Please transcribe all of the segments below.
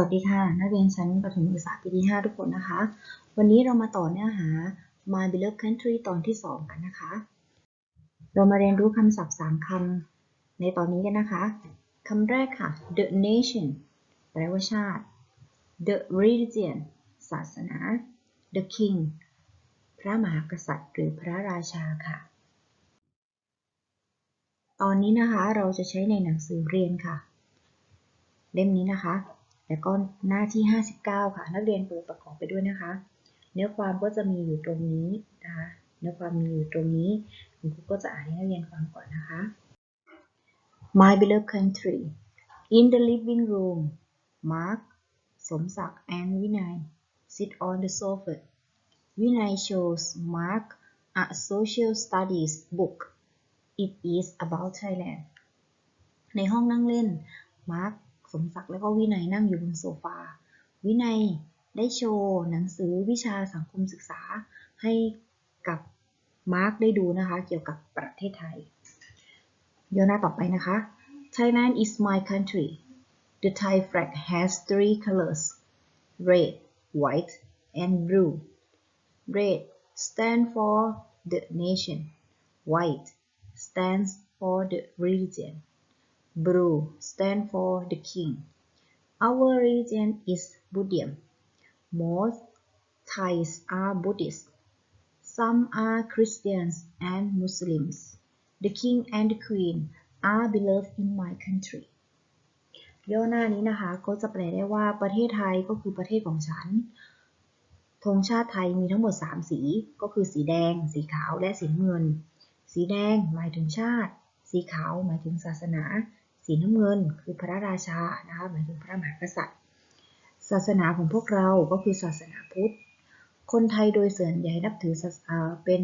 วัสดีค่ะ นักเรียนชั้นประถมศึกษาปีที่ 5 ทุกคนนะคะ วันนี้เรามาต่อเนื้อหา My Beloved Country ตอนที่ 2 กันนะคะ เรามาเรียนรู้คำศัพท์ 3 คำในตอนนี้กันนะคะคำแรกค่ะ the nation แปลว่าชาติ the religion ศาสนา the king พระมหากษัตริย์ หรือพระราชาค่ะ ตอนนี้นะคะเราจะใช้ในหนังสือเรียนค่ะ เล่มนี้นะคะ แล้วก็หน้าที่ 59 ค่ะ นักเรียนเปิดประกอบไปด้วยนะคะ เนื้อความก็จะมีอยู่ตรงนี้นะคะ เนื้อความมีอยู่ตรงนี้ คุณครูก็จะอ่านให้นักเรียนฟังก่อนนะคะ My beloved country in the living room Mark สมศักดิ์ and Vinay sit on the sofa Vinay shows Mark a social studies book it is about Thailand ในห้องนั่งเล่นมาร์ค สมศักดิ์และก็วินัยนั่งอยู่บนโซฟา วินัยได้โชว์หนังสือวิชาสังคมศึกษาให้กับมาร์คได้ดูนะคะเกี่ยวกับประเทศไทยเดี๋ยวหน้าต่อไปนะคะ Thailand is my country the Thai flag has three colors red white and blue red stand for the nation white stands for the religion Blue stand for the king. Our religion is Buddhism. Most Thais are Buddhists. Some are Christians and Muslims. The king and the queen are beloved in my country. ย่อหน้านี้นะคะก็จะแปลได้ว่าประเทศไทยก็คือประเทศของฉัน ธงชาติไทยมีทั้งหมด 3 สี ก็คือสีแดง สีขาว และสีเงิน สีแดงหมายถึงชาติ สีขาวหมายถึงศาสนา สีน้ำเงินคือพระราชานะคะหมายถึงพระมหากษัตริย์ ศาสนาของพวกเราก็คือศาสนาพุทธ คนไทยโดยส่วนใหญ่นับถืออเป็น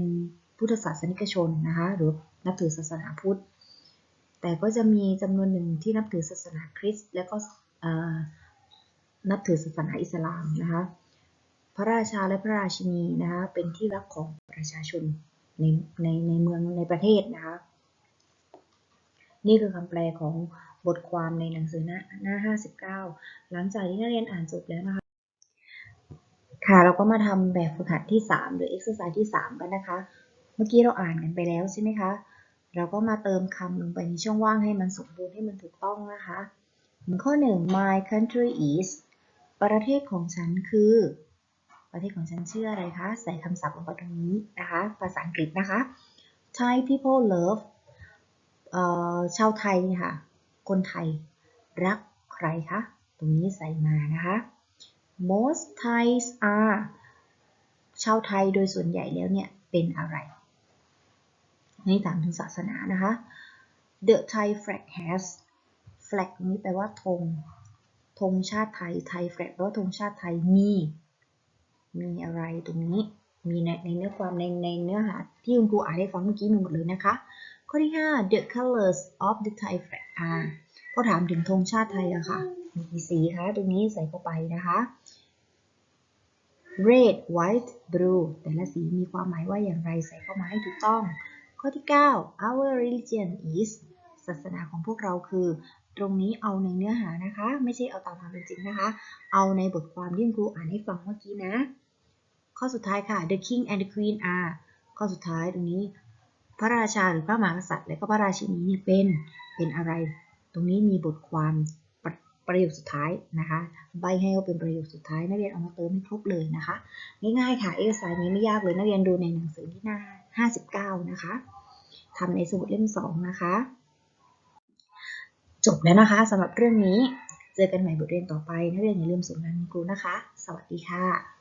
พุทธศาสนิกชนนะคะหรือนับถือศาสนาพุทธ แต่ก็จะมีจำนวนหนึ่งที่นับถือศาสนาคริสต์และก็นับถือศาสนาอิสลามนะคะพระราชาและพระราชินีนะคะเป็นที่รักของประชาชนในในในเมืองในประเทศนะคะ นี่คือคำแปลของบทความในหนังสือหน้าหน้า 59 หลังจากที่นักเรียนอ่านจบแล้วนะคะ ค่ะเราก็มาทำแบบฝึกหัดที่ 3 หรือ exercise ที่ 3 กันนะคะ เมื่อกี้เราอ่านกันไปแล้วใช่ไหมคะ เราก็มาเติมคำลงไปในช่องว่างให้มันสมบูรณ์ให้มันถูกต้องนะคะข้อ 1 my country is ประเทศของฉันคือ ประเทศของฉันชื่ออะไรคะ ใส่คำศัพท์ลงไปตรงนี้นะคะ ภาษาอังกฤษนะคะ Thai people love ชาวไทยค่ะ คนไทยรักใครคะ ตรงนี้ใส่มานะคะ most Thais are ชาวไทยโดยส่วนใหญ่แล้วเนี่ยเป็นอะไรนี่ถามถึงศาสนานะคะ the Thai flag has flag นี้แปลว่าธงธงชาติไทยไทย flag แปลว่าธงชาติไทยมี มีอะไรตรงนี้มีในในเนื้อความในในเนื้อหาที่คุณครูอ่านให้ฟังเมื่อกี้มีหมดเลยนะคะ ข้อที่ 5 the colors of the Thai flag are ก็ถามถึงธงชาติไทยอะค่ะ มีกี่สีคะ ตรงนี้ใส่เข้าไปนะคะ red white blue แต่ละสีมีความหมายว่าอย่างไรใส่เข้ามาให้ถูกต้อง ข้อที่ 9 our religion is ศาสนาของพวกเราคือ ตรงนี้เอาในเนื้อหานะคะ ไม่ใช่เอาตามความเป็นจริงนะคะ เอาในบทความที่คุณครูอ่านให้ฟังเมื่อกี้นะ ข้อสุดท้ายค่ะ the king and the queen are ข้อสุดท้ายตรงนี้ พระราชาหรือพระมหากษัตริย์และก็พระราชินีเนี่ยเป็นเป็นอะไร ตรงนี้มีบทความปรประโยคสุดท้ายนะคะ ใบให้ว่าเป็นประโยคสุดท้ายนักเรียนเอามาเติมให้ครบเลยนะคะ ง่ายๆค่ะเอกสารนี้ไม่ยากเลยนักเรียนดูในหนังสือที่หน้า 59 นะคะทำในสมุดเล่ม 2 นะคะ จบแล้วนะคะสำหรับเรื่องนี้ เจอกันใหม่บทเรียนต่อไปนักเรียนอย่าลืมส่งงานคุณครูนะคะ สวัสดีค่ะ